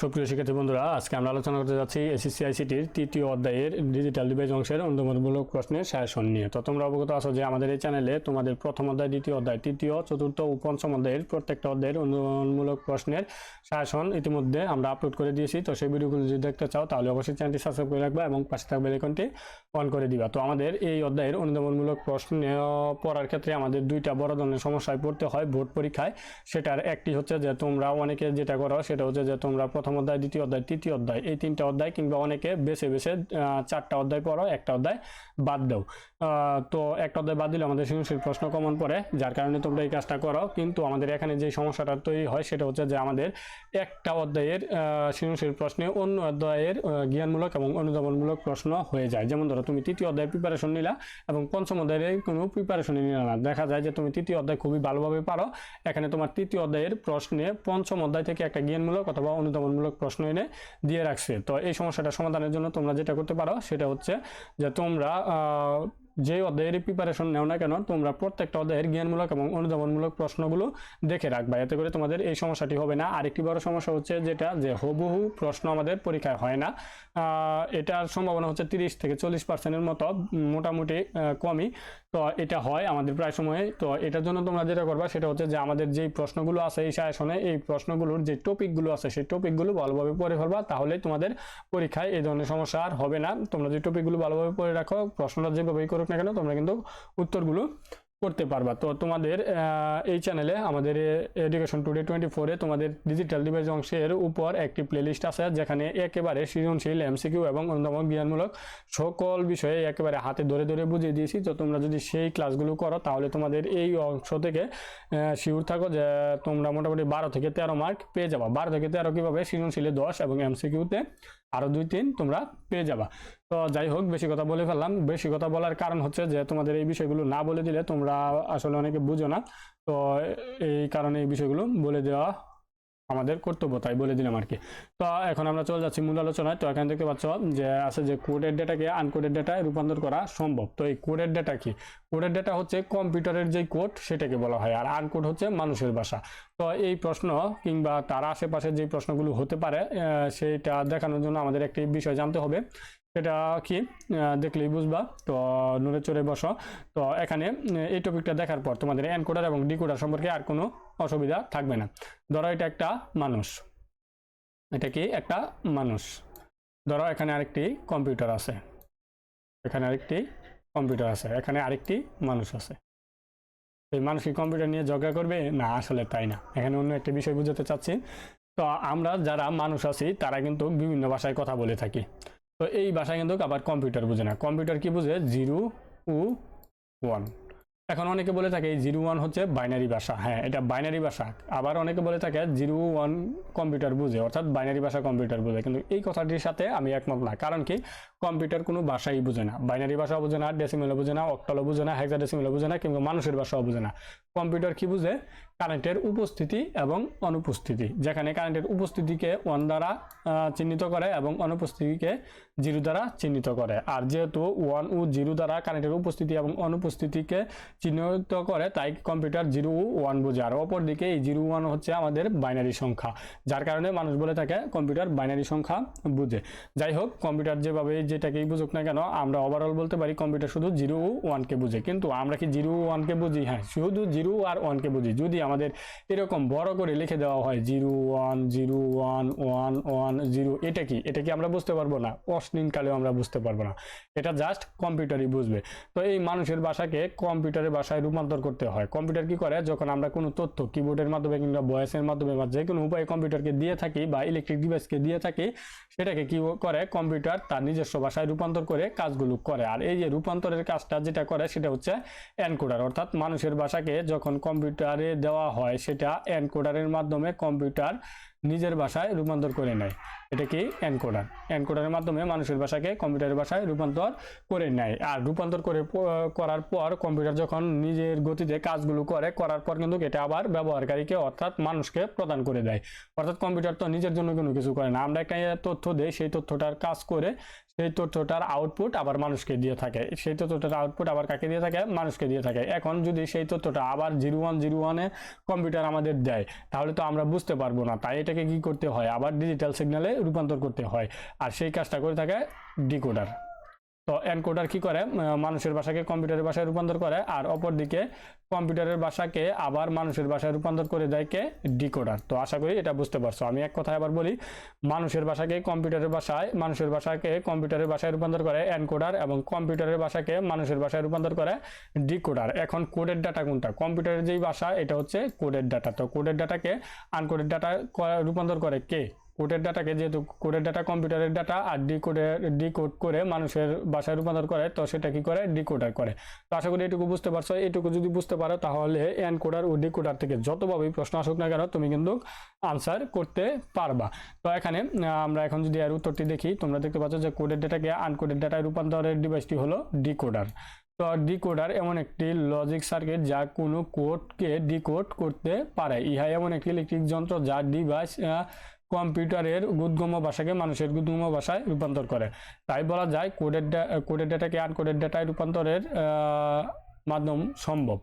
সুপ্রিয় শিক্ষার্থী বন্ধুরা, আজকে আমরা আলোচনা করতে যাচ্ছি এসএসসি আইসিটির তৃতীয় অধ্যায়ের ডিজিটাল ডিভাইস অংশের অনুমোদনমূলক প্রশ্নের সায়াসন নিয়ে। তো তোমরা অবগত আছো যে আমাদের এই চ্যানেলে তোমাদের প্রথম অধ্যায়, দ্বিতীয় অধ্যায়, তৃতীয়, চতুর্থ ও পঞ্চম অধ্যায়ের প্রত্যেকটা অধ্যায়ের অনুমোদনমূলক প্রশ্নের সায়াসন ইতিমধ্যে আমরা আপলোড করে দিয়েছি। তো সেই ভিডিওগুলো যদি দেখতে চাও তাহলে অবশ্যই চ্যানেলটি সাবস্ক্রাইব করে রাখবা এবং পাশে থাকবে আইকনটি অন করে দিবা। তো আমাদের এই অধ্যায়ের অনুমোদনমূলক প্রশ্ন পড়ার ক্ষেত্রে আমাদের দুইটা বড় ধরনের সমস্যায় পড়তে হয় বোর্ড পরীক্ষায়। সেটার একটি হচ্ছে যে তোমরা অনেকে যেটা করো সেটা হচ্ছে যে তোমরা প্রথম অধ্যায়, দ্বিতীয় অধ্যায়, তৃতীয় অধ্যায়, এই তিনটা অধ্যায় কিংবা অনেকে বেছে বেছে চারটা অধ্যায় পড়ো, একটা অধ্যায় বাদ দাও। তো একটা অধ্যায় বাদ দিলে আমাদের সৃজনশীল প্রশ্ন কমন পড়ে, যার কারণে তোমরা এই কাজটা করো। কিন্তু আমাদের এখানে যে সমস্যাটা তৈরি হয় সেটা হচ্ছে যে আমাদের একটা অধ্যায়ের সৃজনশীল প্রশ্নে অন্য অধ্যায়ের জ্ঞানমূলক এবং অনুধাবনমূলক প্রশ্ন হয়ে যায়। যেমন ধরো, তুমি তৃতীয় অধ্যায়ের প্রিপারেশন নিলা এবং পঞ্চম অধ্যায়ের কোনো প্রিপারেশন নিলা না। দেখা যায় যে তুমি তৃতীয় অধ্যায় খুবই ভালোভাবে পারো। এখানে তোমার তৃতীয় অধ্যায়ের প্রশ্নে পঞ্চম অধ্যায় থেকে একটা জ্ঞানমূলক অথবা অনুধাবনমূলক প্রশ্ন এনে দিয়ে রাখছে। তো এই সমস্যাটা সমাধানের জন্য তোমরা যেটা করতে পারো সেটা হচ্ছে যে তোমরা যে অধ্যায়ের প্রিপারেশন নেও না কেন, তোমরা প্রত্যেকটা অধ্যায়ের জ্ঞানমূলক এবং অনুধাবনমূলক প্রশ্নগুলো দেখে রাখবা। এতে করে তোমাদের এই সমস্যাটি হবে না। আরেকটি বড় সমস্যা হচ্ছে যেটা, যে হুবহু প্রশ্ন আমাদের পরীক্ষায় হয় না। এটার সম্ভাবনা হচ্ছে তিরিশ থেকে চল্লিশ পার্সেন্টের মতো, মোটামুটি কমই। তো এটা হয় আমাদের প্রায় সময়ে। তো এটার জন্য তোমরা যেটা করবা, সেটা হচ্ছে যে আমাদের যেই প্রশ্নগুলো আছে এই সায়াসনে এই প্রশ্নগুলোর যে টপিকগুলো আছে, সেই টপিকগুলো ভালোভাবে পড়ে ফেলবা। তাহলে তোমাদের পরীক্ষায় এই ধরনের সমস্যা আর হবে না। তোমরা যে টপিকগুলো ভালোভাবে পড়ে রাখো, প্রশ্নটা যেভাবেই করুক না কেন, তোমরা কিন্তু উত্তরগুলো করতে পারবা। তো তোমাদের এই চ্যানেলে আমাদের এডুকেশন টুডে টোয়েন্টি ফোরে তোমাদের ডিজিটাল ডিভাইস অংশের উপর একটি প্লেলিস্ট আছে, যেখানে একেবারে সৃজনশীল এমসিকিউ এবং অন্যতম জ্ঞানমূলক সকল বিষয়ে একেবারে হাতে ধরে ধরে বুঝিয়ে দিয়েছি। তো তোমরা যদি সেই ক্লাসগুলো করো, তাহলে তোমাদের এই অংশ থেকে শিওর থাকো যে তোমরা মোটামুটি বারো থেকে তেরো মার্ক পেয়ে যাবা। বারো থেকে তেরো কীভাবে সৃজনশীলে দশ এবং এমসিকিউতে আরও দুই তিন তোমরা পেয়ে যাবা। তো যাই হোক, বেশি কথা বলে ফেললাম। বেশি কথা বলার কারণ হচ্ছে যে, তোমাদের এই বিষয়গুলো না বলে দিলে তোমরা আসলে অনেকে বুঝো না। তো এই কারণে এই বিষয়গুলো বলে দেওয়া আমাদের কর্তব্য, তাই বলে দিলাম আর কি। তো এখন আমরা চলে যাচ্ছি মূল আলোচনায়। তো এখানে দেখতে পাচ্ছ যে আছে যে কোডের ডেটাকে আনকোডের ডেটায় রূপান্তর করা সম্ভব। তো এই কোডের ডেটা কি? কোডের ডেটা হচ্ছে কম্পিউটারের যে কোড সেটাকে বলা হয়, আর আনকোড হচ্ছে মানুষের ভাষা। তো এই প্রশ্ন কিংবা তার আশেপাশে যে প্রশ্নগুলো হতে পারে সেটা দেখানোর জন্য আমাদের একটি বিষয় জানতে হবে। সেটা কি? দেখলেই বুঝবা। তো নড়ে চড়ে বসো। তো এখানে এই টপিকটা দেখার পর তোমাদের এনকোডার এবং ডিকোডার সম্পর্কে আর কোনো অসুবিধা থাকবে না। ধরো এটা একটা মানুষ। এটা কি একটা মানুষ? ধরো এখানে আরেকটি কম্পিউটার আছে। এখানে আরেকটি কম্পিউটার আছে। এখানে আরেকটি মানুষ আছে। এই মানুষ কি কম্পিউটার নিয়ে ঝগড়া করবে? না, আসলে তাই না। এখানে অন্য একটা বিষয় বুঝাতে চাচ্ছি। তো আমরা যারা মানুষ আছি, তারা কিন্তু বিভিন্ন ভাষায় কথা বলে থাকি। তো এই ভাষায় কিন্তু আবার কম্পিউটার বুঝে না। কম্পিউটার কি বুঝে? জিরো ও ওয়ান। এখন অনেকে বলে থাকে জিরো ওয়ান হচ্ছে বাইনারি ভাষা। হ্যাঁ এটা বাইনারি ভাষা। আবার অনেকে বলে থাকে জিরো ওয়ান কম্পিউটার বুঝে, অর্থাৎ বাইনারি ভাষা কম্পিউটার বুঝে। কিন্তু এই কথাটির সাথে আমি একমত না। কারণ কি? কম্পিউটার কোনো ভাষাই বুঝে না। বাইনারি ভাষাও বুঝে না ডেসিমেলও বুঝে না অক্টালও বুঝে না হেক্সা ডেসিমেলও বুঝে না, কিংবা মানুষের ভাষাও বুঝে না। কম্পিউটার কি বুঝে? কারেন্টের উপস্থিতি এবং অনুপস্থিতি, যেখানে কারেন্টের উপস্থিতিকে ওয়ান দ্বারা চিহ্নিত করে এবং অনুপস্থিতিকে জিরো দ্বারা চিহ্নিত করে। আর যেহেতু ওয়ান ও জিরো দ্বারা কারেন্টের উপস্থিতি এবং অনুপস্থিতিকে চিহ্নিত করে, তাই কম্পিউটার জিরো ও ওয়ান বোঝে। আর অপরদিকে এই জিরো ওয়ান হচ্ছে আমাদের বাইনারি সংখ্যা, যার কারণে মানুষ বলে থাকে কম্পিউটার বাইনারি সংখ্যা বুঝে। যাই হোক কম্পিউটার যেভাবে যেটাকেই বুঝুক না কেন, আমরা ওভারঅল বলতে পারি কম্পিউটার শুধু জিরো ও ওয়ানকে বুঝে। কিন্তু আমরা কি জিরো ওয়ানকে বুঝি? হ্যাঁ শুধু জিরো আর ওয়ানকে বুঝি। যদি আমাদের এরকম বড় করে লিখে দেওয়া হয় zero one zero one one one, zero. এটা কি? এটা কি আমরা বুঝতে পারব না? অশ্লীলকালেও আমরা বুঝতে পারব না। এটা জাস্ট কম্পিউটারই বুঝবে। তো এই মানুষের ভাষাকে কম্পিউটারের ভাষায় রূপান্তর করতে হয়। কম্পিউটার কি করে? যখন আমরা কোনো তথ্য কিবোর্ডের মাধ্যমে কিংবা ভয়েসের মাধ্যমে বা যে কোনো উপায়ে কম্পিউটারকে দিয়ে থাকি বা ইলেকট্রিক ডিভাইসকে দিয়ে থাকি, সেটাকে কি করে? কম্পিউটার তার নিজস্ব ভাষায় রূপান্তর করে কাজগুলো করে। আর এই যে রূপান্তরের কাজটা যেটা করে, সেটা হচ্ছে এনকোডার অর্থাৎ মানুষের ভাষাকে যখন কম্পিউটারে দেওয়া হয় সেটা এনকোডারের মাধ্যমে কম্পিউটার নিজের ভাষায় রূপান্তর করে নেয়। এটা কি এনকোডার? এনকোডারের মাধ্যমে মানুষের ভাষাকে কম্পিউটারের ভাষায় রূপান্তর করে নেয়। আর রূপান্তর করে করার পর কম্পিউটার যখন নিজের গতিতে কাজগুলো করে, করার পর কিন্তু এটা আবার ব্যবহারকারীকে অর্থাৎ মানুষকে প্রদান করে দেয়। অর্থাৎ কম্পিউটার তো নিজের জন্য কোনো কিছু করে না। আমরা একটা তথ্য দেই, সেই তথ্যটার কাজ করে সেই তথ্যটার আউটপুট আবার মানুষকে দিয়ে থাকে। সেই তথ্যটার আউটপুট আবার কাকে দিয়ে থাকে? মানুষকে দিয়ে থাকে। এখন যদি সেই তথ্যটা আবার জিরো ওয়ান জিরো ওয়ানে কম্পিউটার আমাদের দেয়, তাহলে তো আমরা বুঝতে পারব না। তাই এটাকে কি করতে হয়? আবার ডিজিটাল সিগনালে রূপান্তর করতে হয়। আর সেই কাজটা করে থাকে ডিকোডার তো এনকোডার কি করে? মানুষের ভাষাকে কম্পিউটারের ভাষায় রূপান্তর করে আর অপরদিকে কম্পিউটারের ভাষাকে আবার মানুষের ভাষায় রূপান্তর করে দেয় কে? ডিকোডার। তো আশা করি এটা বুঝতে পারছ। আমি এক কথায় আবার বলি, মানুষের ভাষাকে কম্পিউটারের ভাষায় মানুষের ভাষাকে কম্পিউটারের ভাষায় রূপান্তর করে এনকোডার এবং কম্পিউটারের ভাষাকে মানুষের ভাষায় রূপান্তর করে ডিকোডার। এখন কোডের ডাটা কোনটা? কম্পিউটারের যেই ভাষা এটা হচ্ছে কোডের ডাটা। তো কোডের ডাটাকে আনকোডের ডাটা রূপান্তর করে কে? কোডের ডাটাকে যেহেতু কোডের ডাটা কম্পিউটারের ডাটা আর ডিকোডের ডিকোড করে মানুষের ভাষায় রূপান্তর করে, তো সেটা কি করে? ডিকোডার করে। তো আশা করি এটুকু বুঝতে পারছ। এটুকু যদি বুঝতে পারো, তাহলে এনকোডার ও ডিকোডার থেকে যতভাবেই প্রশ্ন আসুক না কেন, তুমি কিন্তু আনসার করতে পারবা। তো এখানে আমরা এখন যদি এর উত্তরটি দেখি, তোমরা দেখতে পাচ্ছ যে কোডের ডাটাকে আনকোডের ডাটায় রূপান্তরের ডিভাইসটি হলো ডিকোডার তো ডিকোডার এমন একটি লজিক সার্কিট যা কোনো কোডকে ডিকোড করতে পারে। ইহা এমন একটি ইলেকট্রিক যন্ত্র যা ডিভাইস কম্পিউটারের গুদগম্য ভাষাকে মানুষের গুদগম্য ভাষায় রূপান্তর করে। তাই বলা যায় কোডের কোডের ডাটাকে আনকোডের ডাটায় রূপান্তরের মাধ্যম সম্ভব।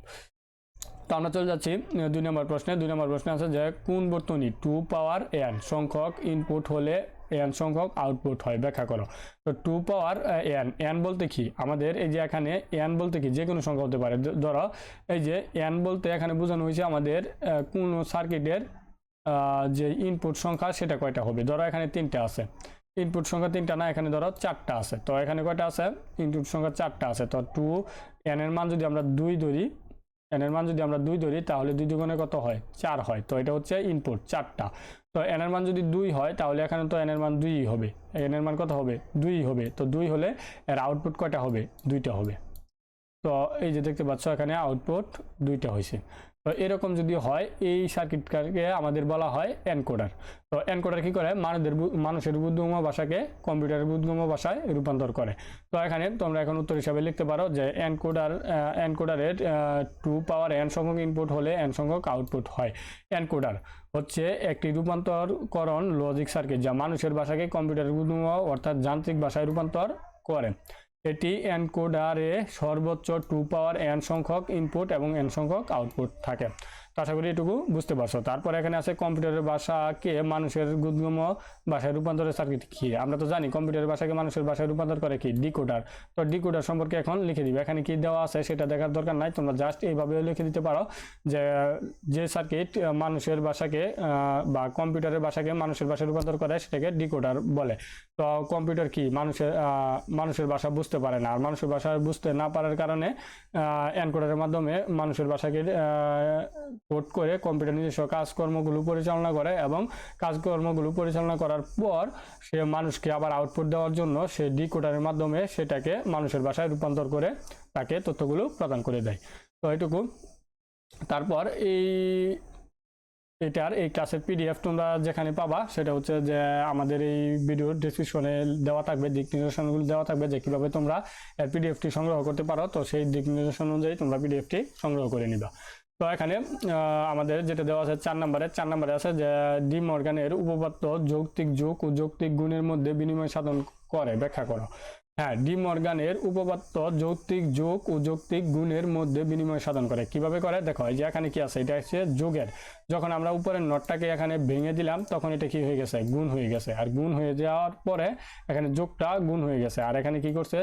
তো আমরা চলে যাচ্ছি দুই নম্বর প্রশ্নে। দুই নম্বর প্রশ্নে আছে যে, কোন বর্তনী টু পাওয়ার এন সংখ্যক ইনপুট হলে এন সংখ্যক আউটপুট হয়, ব্যাখ্যা করো। তো টু পাওয়ার এন এন বলতে কি? আমাদের এই যে এখানে এন বলতে কি? যে কোনো সংখ্যা হতে পারে। ধরো, এই যে এন বলতে এখানে বোঝানো হয়েছে আমাদের কোন সার্কিটের যে ইনপুট সংখ্যা, সেটা কয়টা হবে? ধরো এখানে তিনটা আছে। ইনপুট সংখ্যা তিনটা না, এখানে ধরো চারটা আছে। তো এখানে কয়টা আছে? ইনপুট সংখ্যা চারটা আছে। তো টু এন এর মান যদি আমরা দুই ধরি এন এর মান যদি আমরা দুই ধরি, তাহলে দুই দুগুণে কত হয়? চার হয়। তো এটা হচ্ছে ইনপুট চারটা। তো এন এর মান যদি দুই হয়, তাহলে এখানে তো এন এর মান দুই হবে। এন এর মান কত হবে? দুই হবে। তো দুই হলে এর আউটপুট কয়টা হবে? দুইটা হবে। তো এই যে দেখতে পাচ্ছ, এখানে আউটপুট দুইটা হয়েছে তো এরকম যদি হয়, এই সার্কিটকে আমাদের বলা হয় এনকোডার তো এনকোডার কি করে? মানুষের মানুষের বুদ্ধিগম্য ভাষাকে কম্পিউটারের বুদ্ধিগম্য ভাষায় রূপান্তর করে। তো এখানে তোমরা এখন উত্তর হিসাবে লিখতে পারো যে এনকোডার এনকোডারের টু পাওয়ার এন সংখ্যক ইনপুট হলে এন সংখ্যক আউটপুট হয়। এনকোডার হচ্ছে একটি রূপান্তরকরণ লজিক সার্কিট যা মানুষের ভাষাকে কম্পিউটারের বুদ্ধিগম্য অর্থাৎ যান্ত্রিক ভাষায় রূপান্তর করে। এটি এনকোডারে সর্বোচ্চ টু পাওয়ার এন সংখ্যক ইনপুট এবং এন সংখ্যক আউটপুট থাকে। আশা করি এটুকু বুঝতে পারছ। তারপর এখানে আছে কম্পিউটারের ভাষাকে মানুষের গুদগম্য ভাষায় রূপান্তরের সার্কিট কি? আমরা তো জানি কম্পিউটারের ভাষাকে মানুষের ভাষায় রূপান্তর করে কি? ডিকোডার। তো ডিকোডার সম্পর্কে এখন লিখে দিবে। এখানে কি দেওয়া আছে সেটা দেখার দরকার নাই। তোমরা জাস্ট এইভাবে লিখে দিতে পারো যে যে সার্কিট মানুষের ভাষাকে বা কম্পিউটারের ভাষাকে মানুষের ভাষায় রূপান্তর করে সেটাকে ডিকোডার বলে। তো কম্পিউটার কি? মানুষের মানুষের ভাষা বুঝতে পারে না। আর মানুষের ভাষা বুঝতে না পারার কারণে এনকোডারের মাধ্যমে মানুষের ভাষাকে কোড করে কম্পিউটার নিজস্ব কাজকর্মগুলো পরিচালনা করে এবং কাজকর্মগুলো পরিচালনা করার পর সে মানুষকে আবার আউটপুট দেওয়ার জন্য সে ডিকোডারের মাধ্যমে সেটাকে মানুষের ভাষায় রূপান্তর করে তাকে তথ্যগুলো প্রদান করে দেয়। তো এটুকু। তারপর এই, এটার এই ক্লাসের পিডিএফ তোমরা যেখানে পাবা সেটা হচ্ছে যে আমাদের এই ভিডিওর ডিসক্রিপশনে দেওয়া থাকবে, দিক নির্দেশনাগুলো দেওয়া থাকবে যে কীভাবে তোমরা এর পিডিএফটি সংগ্রহ করতে পারো। তো সেই দিক নির্দেশনা অনুযায়ী তোমরা পিডিএফটি সংগ্রহ করে নিবা। তো এখানে আমাদের যেটা দেওয়া আছে চার নম্বরে চার নম্বরে আছে যে ডি মর্গানের উপপাদ্য যৌক্তিক যুগ ও যৌক্তিক গুণের মধ্যে বিনিময় সাধন করে, ব্যাখ্যা করো। হ্যাঁ ডি মর্গানের উপপাদ্য যৌক্তিক যোগ ও যৌক্তিক গুণের মধ্যে বিনিময় সাধন করে। কীভাবে করে? দেখো যে এখানে কি আছে? এটা হচ্ছে যোগের। যখন আমরা উপরের নটটাকে এখানে ভেঙে দিলাম, তখন এটা কি হয়ে গেছে? গুণ হয়ে গেছে। আর গুণ হয়ে যাওয়ার পরে এখানে যোগটা গুণ হয়ে গেছে। আর এখানে কি করছে?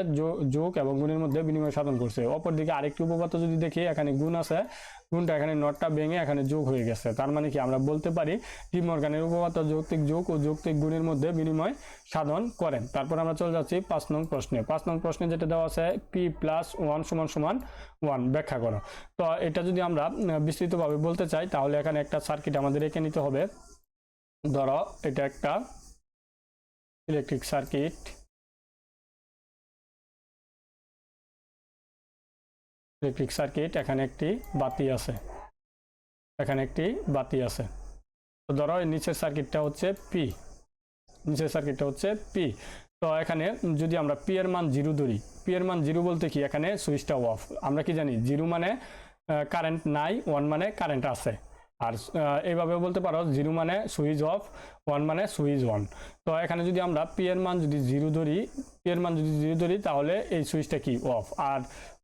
যোগ এবং গুণের মধ্যে বিনিময় সাধন করছে। অপরদিকে আরেকটি উপপাদ্য যদি দেখি, এখানে গুণ আছে। গুণটা এখানে নটটা ভেঙে এখানে যোগ হয়ে গেছে। তার মানে কি? আমরা বলতে পারি মর্গানের উপপাদ্য যৌক্তিক যোগ ও যৌক্তিক গুণের মধ্যে বিনিময় সাধন করেন। তারপর আমরা চলে যাচ্ছি পাঁচ নং প্রশ্নে। পাঁচ নং প্রশ্নে যেটা দেওয়া আছে, পি প্লাস ওয়ান সমান সমান ওয়ান ব্যাখ্যা করো। তো এটা যদি আমরা বিস্তৃতভাবে বলতে চাই, তাহলে এখানে একটা সার্কিট আমাদের এঁকে নিতে হবে। ধরো, এটা একটা ইলেকট্রিক সার্কিট ইলেকট্রিক সার্কিট এখানে একটি বাতি আছে। এখানে একটি বাতি আছে। তো ধরো নিচের সার্কিটটা হচ্ছে পি নিচের সার্কিটটা হচ্ছে পি তো এখানে যদি আমরা পি এর মান জিরো ধরি পি এর মান জিরো বলতে কি? এখানে সুইচটা অফ আমরা কি জানি? জিরো মানে কারেন্ট নাই ওয়ান মানে কারেন্ট আছে। আর এইভাবে বলতে পারো জিরো মানে সুইচ অফ, ওয়ান মানে সুইচ অন। তো এখানে যদি আমরা পি এর মান যদি জিরো ধরি পি এর মান যদি জিরো ধরি, তাহলে এই সুইচটা কি অফ? আর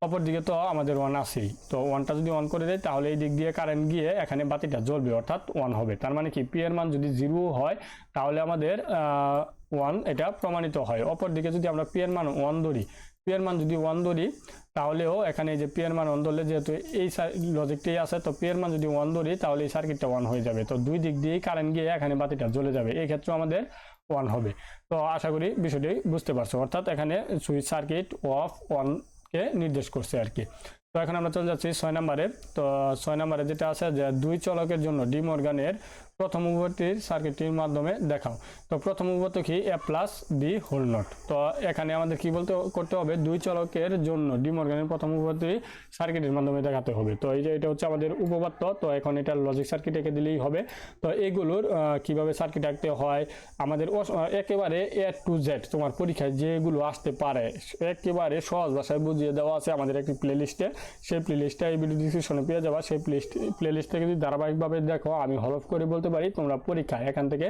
অপর দিকে তো আমাদের ওয়ান আছেই। তো ওয়ানটা যদি অন করে দেয়, তাহলে এই দিক দিয়ে কারেন্ট গিয়ে এখানে বাতিটা জ্বলবে, অর্থাৎ ওয়ান হবে। তার মানে কি পি এর মান যদি জিরো হয়, তাহলে আমাদের ওয়ান এটা প্রমাণিত হয়। অপর দিকে যদি আমরা পি এর মান ওয়ান ধরি পি এর মান যদি ওয়ান ধরি, তাহলেও এখানে যে পি এর মান ওয়ান ধরলে যেহেতু এই লজিকটাই আছে, তো পি এর মান যদি ওয়ান ধরি, তাহলে এই সার্কিটটা ওয়ান হয়ে যাবে। তো দুই দিক দিয়েই কারেন্ট গিয়ে এখানে বাতিটা জ্বলে যাবে। এই ক্ষেত্রে আমাদের ওয়ান হবে। তো আশা করি বিষয়টি বুঝতে পারছ। অর্থাৎ এখানে সুইচ সার্কিট অফ ওয়ানকে নির্দেশ করছে আর কি। তো এখন আমরা চলে যাচ্ছি ছয় নম্বরে। তো ছয় নম্বরে যেটা আছে যে দুই চলকের জন্য ডিম অর্গানের প্রথম উভয়টির সার্কিটটির মাধ্যমে দেখাও। তো প্রথম উভত কি? A plus B whole not তো এখানে আমাদের কি বলতে করতে হবে? দুই চলকের জন্য ডিম অর্গানের প্রথম উভয়টি সার্কিটের মাধ্যমে দেখাতে হবে। তো এই যে এটা হচ্ছে আমাদের উপপাদ্য, তো এখন এটা লজিক সার্কিট এঁকে দিলেই হবে। তো এগুলোর কীভাবে সার্কিট আঁকতে হয়? আমাদের একেবারে এ টু জেড তোমার পরীক্ষায় যেগুলো আসতে পারে, একেবারে সহজ ভাষায় বুঝিয়ে দেওয়া আছে আমাদের একটি প্লে লিস্টে সেই প্লে লিস্টটা এই ভিডিও ডিসক্রিপশনে পেয়ে যাবা। সেই প্লে প্লে লিস্ট যদি ধারাবাহিকভাবে দেখো, আমি হলফ করে বলতে পারি, তোমরা পরীক্ষায় এখান থেকে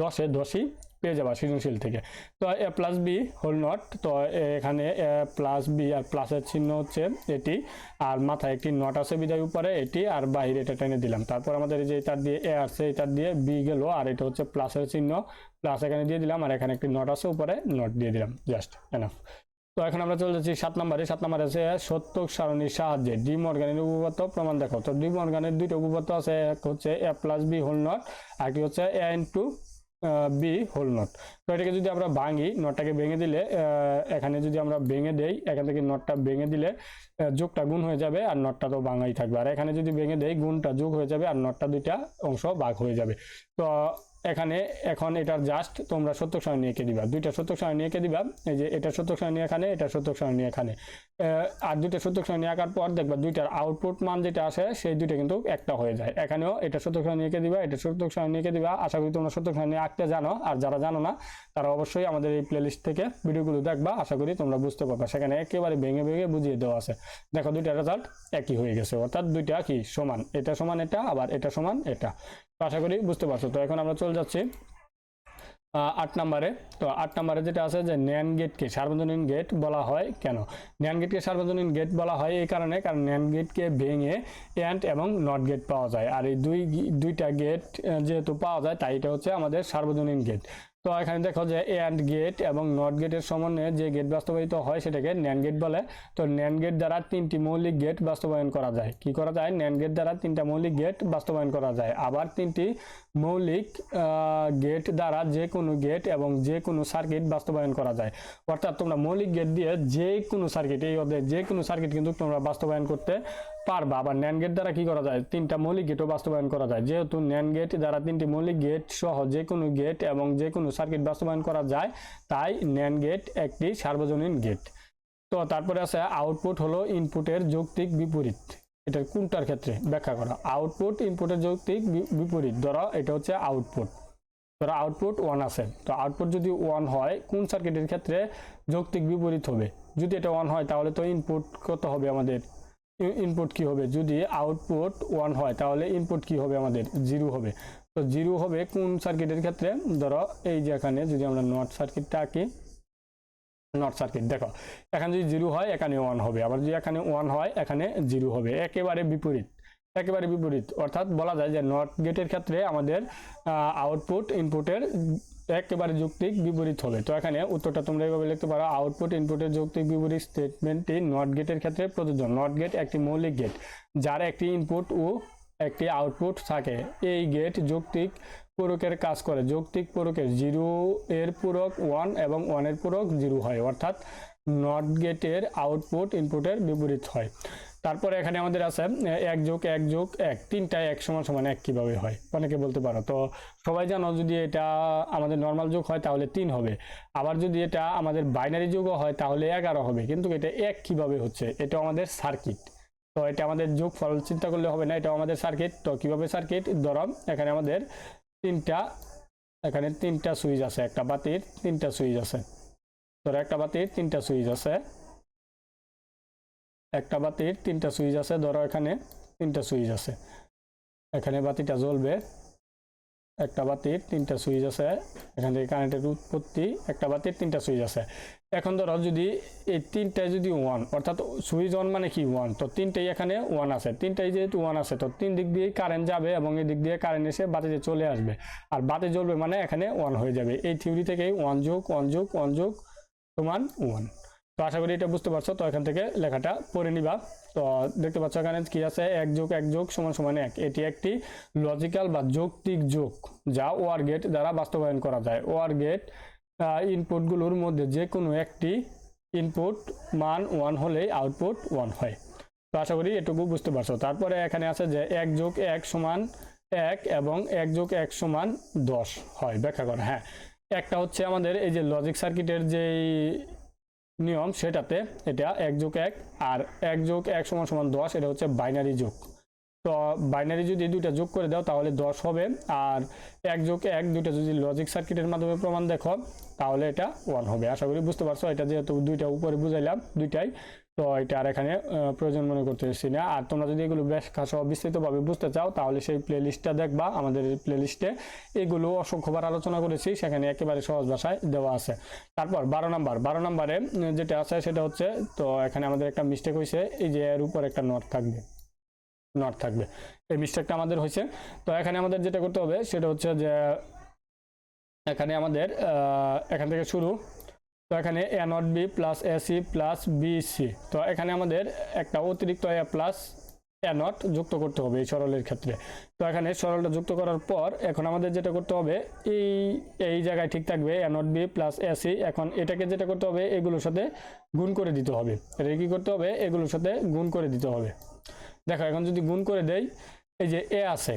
দশে দশই পেয়ে যাবা সৃজনশীল থেকে। তো A plus B whole not তো এখানে এ প্লাস বি আর প্লাসের চিহ্ন হচ্ছে এটি, আর মাথায় একটি নট আছে বিদায় উপরে, এটি আর বাইরে এটা টেনে দিলাম। তারপর আমাদের যে এটার দিয়ে এ আছে এটার দিয়ে বি গেল, আর এটা হচ্ছে প্লাসের চিহ্ন। প্লাস এখানে দিয়ে দিলাম, আর এখানে একটি নট আছে উপরে নট দিয়ে দিলাম জাস্ট এনাফ তো এখন আমরা চলে যাচ্ছি সাত নম্বরে। সাত নম্বরে আছে সত্যক সারণীর সাহায্যে। ডিম অর্গানের উপপাদ্য প্রমাণ দেখো। তো ডিম অর্গানের দুইটা উপপাদ্য আছে, এক হচ্ছে A plus B whole not, আর একটি হচ্ছে A into B whole not. তো এটাকে যদি আমরা ভাঙি, নটটাকে ভেঙে দিলে এখানে যদি আমরা ভেঙে দেই, এখান থেকে নটটা ভেঙে দিলে যোগটা গুণ হয়ে যাবে আর নটটা তো ভাঙাই থাকবে। আর এখানে যদি ভেঙে দেই, গুণটা যোগ হয়ে যাবে আর নটটা দুইটা অংশ ভাগ হয়ে যাবে। তো এখানে এখন এটার জাস্ট তোমরা সত্যক সারণী এঁকে দিবা। দুইটা সত্যক সারণী এঁকে দিবা, এই যে এটা সত্যক সারণী এখানে, এটা সত্যক নিয়ে এখানে। আর দুইটা সত্যক সারণী আঁকার পর দেখবা দুইটার আউটপুট মান যেটা আসে সেই দুইটা কিন্তু একটা হয়ে যায়। এখানেও এটা সত্যক সারণী এঁকে দিবা, এটা সত্যক সারণী এঁকে দিবা। আশা করি তোমরা সত্যক নিয়ে আঁকতে জানো, আর যারা জানো না, তারা অবশ্যই আমাদের এই প্লেলিস্ট থেকে ভিডিওগুলো দেখবা। আশা করি তোমরা বুঝতে পারবা। সেখানে একেবারে ভেঙে ভেঙে বুঝিয়ে দেওয়া আছে। দেখো দুইটা রেজাল্ট একই হয়ে গেছে। অর্থাৎ দুইটা কি? সমান। এটা সমান এটা, আবার এটা সমান এটা। আশা করি বুঝতে পারছ। তো এখন আমরা চলে যাচ্ছি আট নম্বরে। তো আট নম্বরে যেটা আছে যে ন্যান গেটকে সার্বজনীন গেট বলা হয় কেন? ন্যান গেটকে সার্বজনীন গেট বলা হয় এই কারণে, কারণ ন্যান গেটকে ভেঙে অ্যান্ড এবং নট গেট পাওয়া যায়। আর এই দুই দুইটা গেট যেহেতু পাওয়া যায়, তাই এটা হচ্ছে আমাদের সার্বজনীন গেট। তো এখানে দেখো যে অ্যান্ড গেট এবং নট গেটের সমন্বয়ে যে গেট বাস্তবায়িত হয় সেটাকে ন্যান গেট বলে। তো ন্যান গেট দ্বারা তিনটি মৌলিক গেট বাস্তবায়ন করা যায়। কি করা যায়? ন্যান গেট দ্বারা তিনটা মৌলিক গেট বাস্তবায়ন করা যায়। আবার তিনটি মৌলিক গেট দ্বারা যে কোনো গেট এবং যে কোনো সার্কিট বাস্তবায়ন করা যায়। অর্থাৎ তোমরা মৌলিক গেট দিয়ে যে কোনো সার্কিট এই অধ্যায়ে যে কোনো সার্কিট কিন্তু তোমরা বাস্তবায়ন করতে পারবা। আবার ন্যান গেট দ্বারা কি করা যায়? তিনটা মৌলিক গেটও বাস্তবায়ন করা যায়। যেহেতু ন্যান গেট দ্বারা তিনটি মৌলিক গেট সহ যে কোনো গেট এবং যে কোনো সার্কিট বাস্তবায়ন করা যায়, তাই ন্যান গেট একটি সার্বজনীন গেট তো তারপরে আছে আউটপুট হলো ইনপুটের যৌক্তিক বিপরীত। এটা কোনটার ক্ষেত্রে? ব্যাখ্যা করা। আউটপুট ইনপুটের যৌক্তিক বিপরীত। ধরো এটা হচ্ছে আউটপুট ধরো আউটপুট ওয়ান আছে। তো আউটপুট যদি ওয়ান হয়, কোন সার্কিটের ক্ষেত্রে যৌক্তিক বিপরীত হবে? যদি এটা ওয়ান হয়, তাহলে তো ইনপুট কত হবে আমাদের? ইনপুট কি হবে? যদি আউটপুট ওয়ান হয়, তাহলে ইনপুট কি হবে আমাদের? জিরো হবে। তো জিরো হবে কোন সার্কিটের ক্ষেত্রে? ধরো এই যে এখানে যদি আমরা নর্থ সার্কিটটা আঁকি নট সার্কিট দেখো, এখানে যদি জিরো হয়, এখানে ওয়ান হবে। আবার যদি এখানে ওয়ান হয়, এখানে জিরো হবে। একেবারে বিপরীত একেবারে বিপরীত। অর্থাৎ বলা যায় যে নট গেটের ক্ষেত্রে আমাদের আউটপুট ইনপুটের একেবারে যৌক্তিক বিপরীত হবে তো এখানে উত্তরটা তোমরা এইভাবে লিখতে পারো আউটপুট ইনপুটের যৌক্তিক বিপরীত স্টেটমেন্টটি নট গেটের ক্ষেত্রে প্রযোজ্য। নট গেট একটি মৌলিক গেট যার একটি ইনপুট ও একটি আউটপুট থাকে। এই গেট যৌক্তিক পূরকের কাজ করে। যৌক্তিক পূরকের জিরো এর পূরক ওয়ান এবং ওয়ানের পূরক জিরো হয়। অর্থাৎ নট গেটের আউটপুট ইনপুটের বিপরীত হয়। তারপরে এখানে আমাদের আছে এক যোগ এক যোগ এক। তিনটা এক সমান সমান এক কীভাবে হয়? অনেকে বলতে পারো। তো সবাই জানো যদি এটা আমাদের নর্মাল যোগ হয় তাহলে তিন হবে। আবার যদি এটা আমাদের বাইনারি যোগও হয় তাহলে এগারো হবে। কিন্তু এটা এক কীভাবে হচ্ছে? এটা আমাদের সার্কিট তো এটা আমাদের যোগ ফল চিন্তা করলে হবে না এটা আমাদের সার্কিট তো কীভাবে সার্কিট ধরো, এখানে আমাদের তিনটা, এখানে তিনটা সুইচ আছে, একটা বাতির তিনটা সুইচ আছে। ধরো, একটা বাতির তিনটা সুইচ আছে। একটা বাতির তিনটা সুইচ আছে, ধরো এখানে তিনটা সুইচ আছে। এখানে বাতিটা জ্বলবে, একটা বাতির তিনটা সুইচ আছে, এখান থেকে কারেন্টের উৎপত্তি, একটা বাতির তিনটা সুইচ আছে। এখন ধরো যদি এই তিনটায় যদি ওয়ান অর্থাৎ সুইচ অন মানে কি ওয়ান তো তিনটাই এখানে ওয়ান আছে। তিনটাই যেহেতু ওয়ান আছে, তো তিন দিক দিয়ে কারেন্ট যাবে এবং এই দিক দিয়ে কারেন্ট এসে বাতিতে চলে আসবে। আর বাতি জ্বলবে মানে এখানে ওয়ান হয়ে যাবে। এই থিওরি থেকেই ওয়ান যোগ ওয়ান যোগ ওয়ান যোগ সমান ওয়ান তো আশা করি এটা বুঝতে পারছ। তো এখান থেকে লেখাটা পড়ে নিবা। তো দেখতে পাচ্ছ এখানে কি আছে? এক যোগ এক যোগ সমান সমান এক। এটি একটি লজিক্যাল বা যৌক্তিক যোগ যা ওয়ার গেট দ্বারা বাস্তবায়ন করা যায়। ওয়ার গেট ইনপুটগুলোর মধ্যে যে কোনো একটি ইনপুট মান ওয়ান হলেই আউটপুট ওয়ান হয়। তো আশা করি এটুকু বুঝতে পারছ। তারপরে এখানে আছে যে এক যোগ এক সমান এক এবং এক যোগ এক সমান দশ হয়। ব্যাখ্যা করা। হ্যাঁ। একটা হচ্ছে আমাদের এই যে লজিক সার্কিটের যেই নিয়ম সেটাতে এটা এক যোগ এক আর এক যোগ এক সমান সমান দশ, এটা হচ্ছে বাইনারি যোগ। তো বাইনারি যদি দুইটা যোগ করে দাও তাহলে দশ হবে আর এক যোগ এক দুইটা যদি লজিক সার্কিটের মাধ্যমে প্রমাণ দেখো তাহলে এটা ওয়ান হবে। আশা করি বুঝতে পারছ, এটা যেহেতু দুইটা উপরে বুঝাইলাম, দুইটাই তো এটা আর এখানে প্রয়োজন মনে করতেছি না। আর তোমরা যদি এগুলো বেশ সহ বিস্তৃতভাবে বুঝতে চাও, তাহলে সেই প্লেলিস্টটা দেখবা। আমাদের প্লেলিস্টে এগুলো অসংখ্যবার আলোচনা করেছি, সেখানে একেবারে সহজ ভাষায় দেওয়া আছে। তারপর বারো নাম্বার, বারো নাম্বারে যেটা আছে সেটা হচ্ছে, তো এখানে আমাদের একটা মিস্টেক হয়েছে, এই যে এর উপর একটা নট থাকবে। নট থাকবে। এই মিস্টেকটা আমাদের হয়েছে। তো এখানে আমাদের যেটা করতে হবে, সেটা হচ্ছে যে, এখানে আমাদের এখান থেকে শুরু। তো এখানে A not B plus A C plus B C তো এখানে আমাদের একটা অতিরিক্ত এ প্লাস এ নট যুক্ত করতে হবে এই সরলের ক্ষেত্রে। তো এখানে সরলটা যুক্ত করার পর এখন আমাদের যেটা করতে হবে, এই এই জায়গায় ঠিক থাকবে A not B plus A C এখন এটাকে যেটা করতে হবে, এগুলোর সাথে গুণ করে দিতে হবে। এটা কি করতে হবে, এগুলোর সাথে গুণ করে দিতে হবে। দেখো, এখন যদি গুণ করে দেই, এই যে এ আছে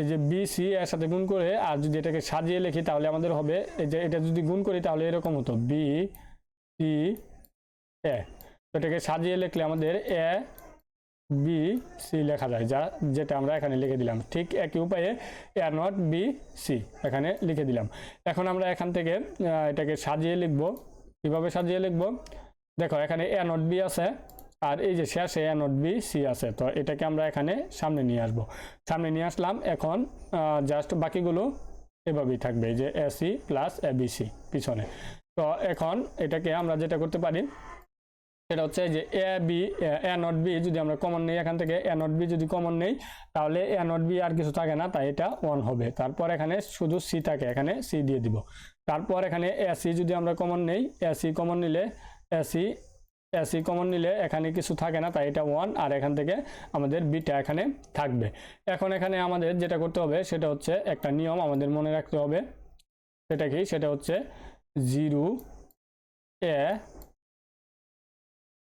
এই যে বি সি এর সাথে গুণ করে, আর যদি এটাকে সাজিয়ে লিখি, তাহলে আমাদের হবে, এই যে এটা যদি গুণ করি, তাহলে এরকম হতো। বি সি এ এটাকে সাজিয়ে লিখলে আমাদের এ বি সি লেখা যায়, যা, যেটা আমরা এখানে লিখে দিলাম। ঠিক একই উপায়ে এ নট বি সি এখানে লিখে দিলাম। এখন আমরা এখান থেকে এটাকে সাজিয়ে লিখব। কীভাবে সাজিয়ে লিখব? দেখো, এখানে এ নট বি আছে। আর এই যে শেষে এ নোট বি, সি আছে। তো এটাকে আমরা এখানে সামনে নিয়ে আসব। সামনে নিয়ে আসলাম, এখন জাস্ট বাকিগুলো এভাবেই থাকবে। যে A, C plus A, B, C পিছনে। তো এখন এটাকে আমরা যেটা করতে পারি, সেটা হচ্ছে যে A, B, A not B যদি আমরা কমন নেই এখান থেকে, এ নট বি যদি কমন নেই, তাহলে এ নট বি আর কিছু থাকে না, তাই এটা ওয়ান হবে। তারপর এখানে শুধু সি থাকে, এখানে সি দিয়ে দিব। তারপর এখানে এ, সি যদি আমরা কমন নেই, এ, সি কমন নিলে এ, সি এসি কমন নিলে এখানে কিছু থাকে না, তাই এটা ওয়ান আর এখান থেকে আমাদের বিটা এখানে থাকবে। এখন এখানে আমাদের যেটা করতে হবে, সেটা হচ্ছে একটা নিয়ম আমাদের মনে রাখতে হবে। সেটা কি? সেটা হচ্ছে জিরো এ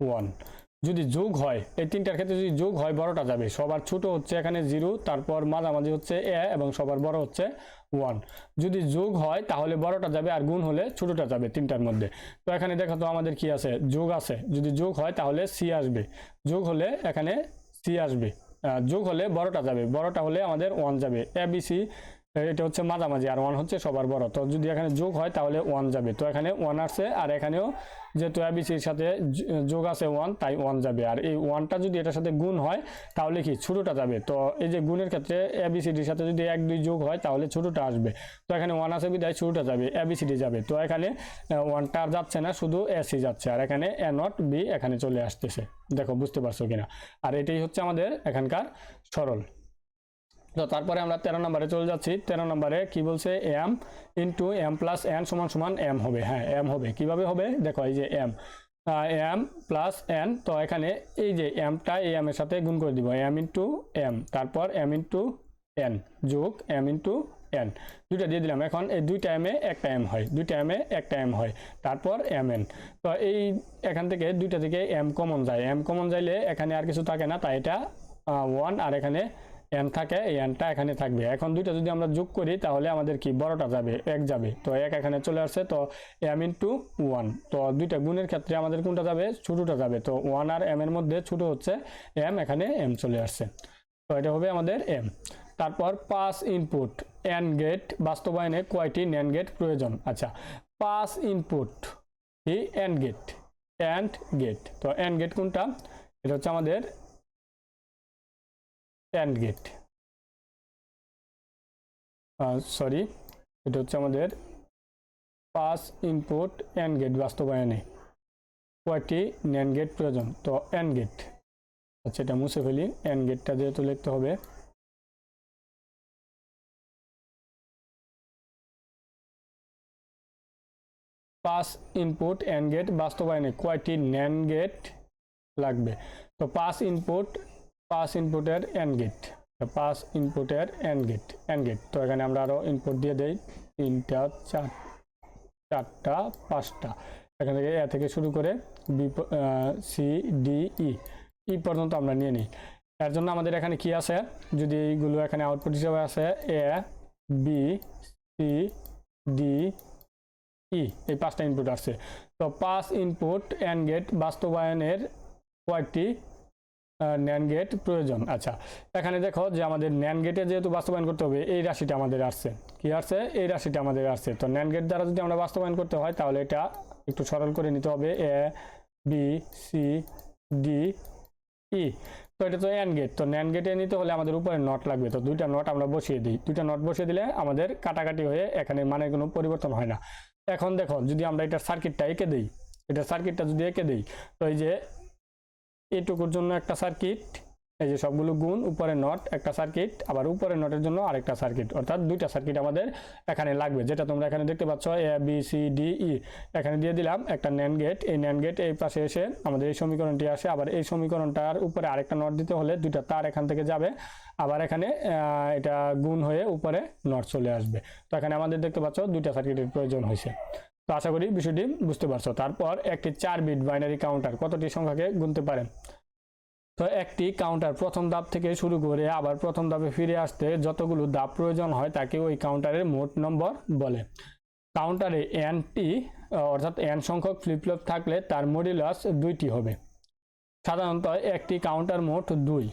ওয়ান যদি যোগ হয়, এই তিনটার ক্ষেত্রে যদি যোগ হয়, বড়টা যাবে। সবার ছোট হচ্ছে এখানে জিরো, তারপর মাঝামাঝি হচ্ছে এ এবং সবার বড় হচ্ছে ওয়ান। যদি যোগ হয়, তাহলে বড়টা যাবে আর গুণ হলে ছোটটা যাবে তিনটার মধ্যে। তো এখানে দেখো তো আমাদের কি আছে? যোগ আছে। যদি যোগ হয়, তাহলে সি আসবে। যোগ হলে এখানে সি আসবে। যোগ হলে বড়টা যাবে। বড়টা হলে আমাদের ওয়ান যাবে। এ, বি, সি এটা হচ্ছে মাঝামাঝি, আর ওয়ান হচ্ছে সবার বড়। তো যদি এখানে যোগ হয়, তাহলে ওয়ান যাবে। তো এখানে ওয়ান আসছে, আর এখানেও যেহেতু এবিসির সাথে যোগ আছে ওয়ান তাই ওয়ান যাবে। আর এই ওয়ানটা যদি এটার সাথে গুণ হয়, তাহলে কি ছোটোটা যাবে? তো এই যে গুণের ক্ষেত্রে এবিসিডির সাথে যদি এক, দুই যোগ হয়, তাহলে ছোটোটা আসবে। তো এখানে ওয়ান আছে বিদায় ছোটোটা যাবে এবিসিডি যাবে। তো এখানে ওয়ানটা আর যাচ্ছে না, শুধু এসি যাচ্ছে। আর এখানে এ নট বি এখানে চলে আসতেছে। দেখো, বুঝতে পারছ কিনা? আর এটাই হচ্ছে আমাদের এখানকার সরল। তো তারপরে আমরা তেরো নম্বরে চলে যাচ্ছি। তেরো নম্বরে কি বলছে? M into M plus N সমান সমান এম হবে। হ্যাঁ এম হবে। কীভাবে হবে? দেখো, এই যে এম এম প্লাস এন তো এখানে এই যে এমটা এম এর সাথে গুণ করে দিব। এম ইন্টু এম তারপর এম ইন্টু এন যোগ এম ইন্টু এন দুইটা দিয়ে দিলাম। এখন এই দুইটা এ একটা এম হয়। দুইটা এ একটা এম হয়। তারপর এম এন তো এই এখান থেকে দুইটা থেকে এম কমন যায়। এম কমন যাইলে এখানে আর কিছু থাকে না। তাই এটা ওয়ান আর এখানে এন থাকে, এই এনটা এখানে থাকবে। এখন দুইটা যদি আমরা যোগ করি, তাহলে আমাদের কি, বড়টা যাবে, এক যাবে। তো এক এখানে চলে আসছে, তো এম ইন্টু ওয়ান তো দুইটা গুণের ক্ষেত্রে আমাদের কোনটা যাবে? ছোটোটা যাবে। তো ওয়ান আর এম এর মধ্যে ছোটো হচ্ছে এম এখানে এম চলে আসছে। তো এটা হবে আমাদের এম তারপর পাস ইনপুট এন গেট বাস্তবায়নে কয়টি ন্যান গেট প্রয়োজন? আচ্ছা পাস ইনপুট কি? এন গেট অ্যান্ড গেট তো এন গেট কোনটা? এটা হচ্ছে আমাদের অ্যান্ড গেট সরি এটা হচ্ছে আমাদের পাস ইনপুট অ্যান্ড গেট বাস্তবায়নে। কয়েকটি ন্যান গেট প্রয়োজন, তো অ্যান্ড গেট আচ্ছা এটা মুছে ফেলি অ্যান্ড গেটটা যেহেতু লিখতে হবে। পাস ইনপুট অ্যান্ড গেট বাস্তবায়নে কয়টি ন্যান গেট লাগবে। তো পাস ইনপুট পাস ইনপুটের অ্যান্ড গেট পাস ইনপুটের অ্যান্ড গেট অ্যান্ড গেট তো এখানে আমরা আরও ইনপুট দিয়ে দেই। তিনটা, চার, চারটা, পাঁচটা। এখান থেকে এ থেকে শুরু করে B C D E E পর্যন্ত আমরা নিয়ে নিই। এর জন্য আমাদের এখানে কি আছে? যদি এইগুলো এখানে আউটপুট হিসেবে আছে A B C D E এই পাঁচটা ইনপুট আসছে। তো পাঁচ ইনপুট অ্যান্ড গেট বাস্তবায়নের কয়েকটি ন্যান গেট প্রয়োজন। আচ্ছা এখানে দেখো যে আমাদের ন্যান গেটে যেহেতু বাস্তবায়ন করতে হবে, এই রাশিটা আমাদের আসছে। কি আসছে? এই রাশিটা আমাদের আসছে। তো ন্যান গেট দ্বারা যদি আমরা বাস্তবায়ন করতে হয়, তাহলে এটা একটু সরল করে নিতে হবে। A B C D E তো এটা তো অ্যান গেট তো ন্যান গেটে নিতে হলে আমাদের উপরে নট লাগবে। তো দুইটা নট আমরা বসিয়ে দিই। দুইটা নট বসিয়ে দিলে আমাদের কাটাকাটি হয়ে এখানে মানে কোনো পরিবর্তন হয় না। এখন দেখো, যদি আমরা এটার সার্কিটটা এঁকে দিই, এটার সার্কিটটা যদি এঁকে দিই, তো এই যে এটুকুর জন্য একটা সার্কিট এই যে সবগুলো গুণ, উপরে নট একটা সার্কিট আবার উপরে নটের জন্য আরেকটা সার্কিট অর্থাৎ দুইটা সার্কিট আমাদের এখানে লাগবে, যেটা তোমরা এখানে দেখতে পাচ্ছ A B C D E এখানে দিয়ে দিলাম একটা ন্যান গেট এই ন্যান গেট এই পাশে এসে আমাদের এই সমীকরণটি আসে, আবার এই সমীকরণটার উপরে আরেকটা নট দিতে হলে দুইটা তার এখান থেকে যাবে, আবার এখানে এটা গুণ হয়ে উপরে নট চলে আসবে, তো এখানে আমাদের দেখতে পাচ্ছ দুইটা সার্কিটের প্রয়োজন হয়েছে তো আশা করি বিষয়টি বুঝতে পারছ। তারপর একটি চার বিট বাইনারি কাউন্টার কতটি সংখ্যাকে গুনতে পারে? তো একটি কাউন্টার প্রথম ধাপ থেকে শুরু করে আবার প্রথম ধাপে ফিরে আসতে যতগুলো ধাপ প্রয়োজন হয় তাকে ওই কাউন্টারের মোট নম্বর বলে। কাউন্টারে এনটি অর্থাৎ এন সংখ্যক ফ্লিপফ্লপ থাকলে তার মডিউলাস দুইটি হবে। সাধারণত একটি কাউন্টার মোট দুই,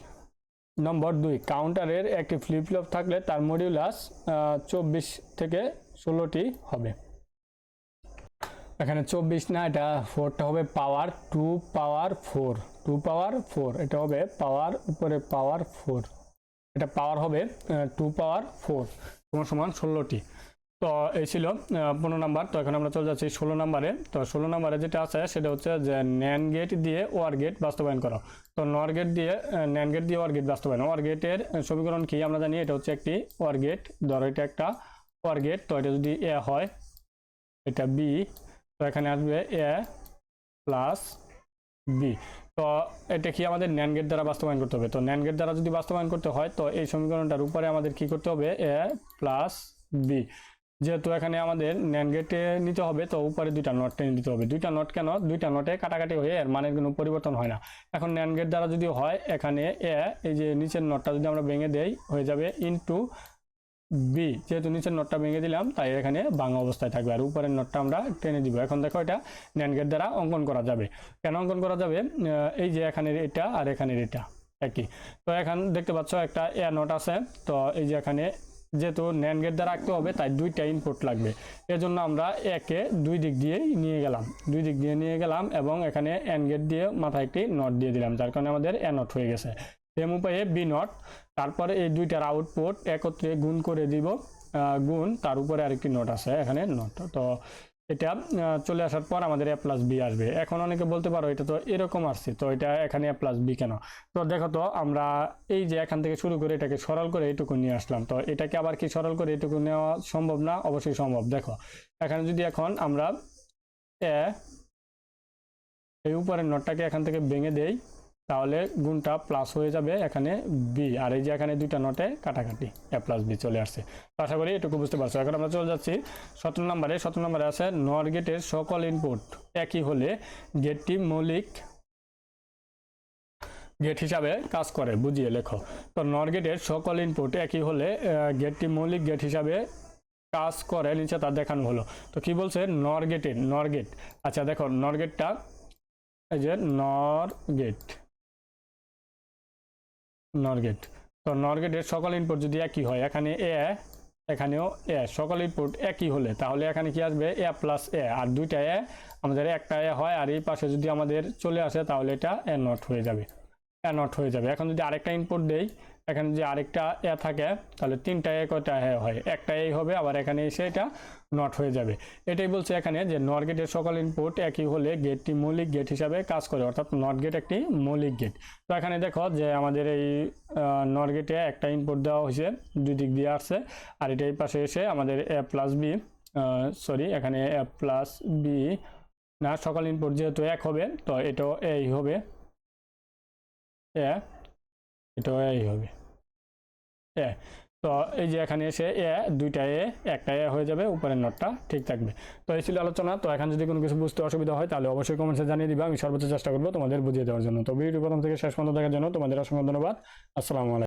নম্বর দুই। কাউন্টারের একটি ফ্লিপফ্লপ থাকলে তার মডিউলাস চব্বিশ থেকে ষোলোটি হবে। এখানে চব্বিশ না, এটা ফোরটা হবে power two power four two power four এটা হবে পাওয়ার উপরে পাওয়ার ফোর এটা পাওয়ার হবে টু পাওয়ার ফোর সমান সমান ষোলোটি। তো এই ছিল পনেরো নাম্বার, তো এখন আমরা চলে যাচ্ছি ষোলো নাম্বারে। তো ষোলো নাম্বারে যেটা আছে, সেটা হচ্ছে যে ন্যান গেট দিয়ে ওয়ার গেট বাস্তবায়ন করো। তো নর গেট দিয়ে ন্যান গেট দিয়ে ওয়ার গেট বাস্তবায়ন। ওয়ার গেটের সমীকরণ কি? আমরা জানি এটা হচ্ছে একটি ওয়ার গেট ধরো এটা একটা ওয়ার গেট তো এটা যদি এ হয়, এটা বি তো এখানে আসবে এ প্লাস বি তো এটা কি আমাদের ন্যান গেট দ্বারা বাস্তবায়ন করতে হবে? তো ন্যান গেট দ্বারা যদি বাস্তবায়ন করতে হয়, তো এই সমীকরণটার উপরে আমাদের কি করতে হবে? এ প্লাস বি যেহেতু এখানে আমাদের ন্যান গেটে নিতে হবে, তো উপরে দুইটা নট টেনে দিতে হবে। দুইটা নট কেন? দুইটা নটে কাটাকাটি হয়ে এর মানের কোনো পরিবর্তন হয় না। এখন ন্যান গেট দ্বারা যদি হয়, এখানে এ এই যে নিচের নটটা যদি আমরা ভেঙে দেই, হয়ে যাবে ইনটু বি যেহেতু নিচের নটটা ভেঙে দিলাম, তাই এখানে ভাঙা অবস্থায় থাকবে। আর উপরের নটটা আমরা টেনে দিব। এখন দেখো এটা গেট দ্বারা অঙ্কন করা যাবে। কেন অঙ্কন করা যাবে? এই যে এখানের এটা আর এখানের এটা, একই। তো এখন দেখতে পাচ্ছ একটা এ নট আছে। তো এই যে এখানে যেহেতু ন্যান গেট দ্বারা রাখতে হবে, তাই দুইটা ইনপুট লাগবে। এজন্য আমরা একে দুই দিক দিয়ে নিয়ে গেলাম। দুই দিক দিয়ে নিয়ে গেলাম এবং এখানে এন গেট দিয়ে মাথায় একটি নট দিয়ে দিলাম, যার কারণে আমাদের এ নট হয়ে গেছে। সেম উপায়ে বি নট তারপরে এই দুইটার আউটপুট একত্রে গুণ করে দিব গুণ তার উপরে আরেকটি নোট আছে, এখানে নোট তো এটা চলে আসার পর আমাদের এ প্লাস বি আসবে। এখন অনেকে বলতে পারো এটা তো এরকম আসছে, তো এটা এখানে এ প্লাস বি কেন? তো দেখো তো, আমরা এই যে এখান থেকে শুরু করে এটাকে সরল করে এইটুকু নিয়ে আসলাম। তো এটাকে আবার কি সরল করে এইটুকু নেওয়া সম্ভব না? অবশ্যই সম্ভব। দেখো, এখানে যদি এখন আমরা এ এই উপরের নোটটাকে এখান থেকে ভেঙে দেই তাহলে গুণটা প্লাস হয়ে যাবে এখানে বি আর এই যে এখানে দুইটা নোটে কাটাকাটি এ প্লাস বি চলে আসছে। আশা করি এটুকু বুঝতে পারছ। এখন আমরা চলে যাচ্ছি সতেরো নম্বরে। সতেরো নম্বরে আছে নর গেটের সকল ইনপুট একই হলে গেটটি মৌলিক গেট হিসাবে কাজ করে, বুঝিয়ে লেখো। তো নর গেটের সকল ইনপুট একই হলে গেটটি মৌলিক গেট হিসাবে কাজ করে, নিচে তার দেখানো হলো। তো কি বলছে? নর গেটের নর গেট আচ্ছা দেখো নর গেটটা এই যে নর গেট নর গেট তো নরগেটের সকল ইনপুট যদি একই হয়, এখানে এ, এখানেও এ, সকল ইনপুট একই হলে তাহলে এখানে কি আসবে? এ প্লাস এ। আর দুইটা এ, আমাদের একটা এ হয়, আর এই পাশে যদি আমাদের চলে আসে তাহলে এটা এ নট হয়ে যাবে। নট হয়ে যাবে। এখন যদি আরেকটা ইনপুট দেই, এখানে যে আরেকটা এ থাকে, তাহলে তিনটা এ কয়টা এ হয়? একটা এই হবে, আবার এখানে এসে এটা নট হয়ে যাবে। এটাই বলছে এখানে যে নট গেটের সকল ইনপুট একই হলে গেটটি মৌলিক গেট হিসাবে কাজ করে, অর্থাৎ নট গেট একটি মৌলিক গেট তো এখানে দেখো যে আমাদের এই নট গেটে একটা ইনপুট দেওয়া হয়েছে, দুই দিক দিয়ে আসছে, আর এটা এই পাশে এসে আমাদের এ প্লাস বি সরি এখানে এ প্লাস বি না, সকল ইনপুট যেহেতু এক হবে, তো এটাও এই হবে। এ এটাও এই হবে। এ তো এই যে এখানে এসে এ, দুইটা এ, একটা এ হয়ে যাবে, উপরের নটটা ঠিক থাকবে। তো এই ছিল আলোচনা, তো এখন যদি কোনো কিছু বুঝতে অসুবিধা হয়, তাহলে অবশ্যই কমেন্টসে জানিয়ে দিবে, আমি সর্বোচ্চ চেষ্টা করব তোমাদের বুঝিয়ে দেওয়ার জন্য। তো ভিডিও প্রথম থেকে শেষ পর্যন্ত দেখার জন্য তোমাদের অসংখ্য ধন্যবাদ। আসসালামু আলাইকুম।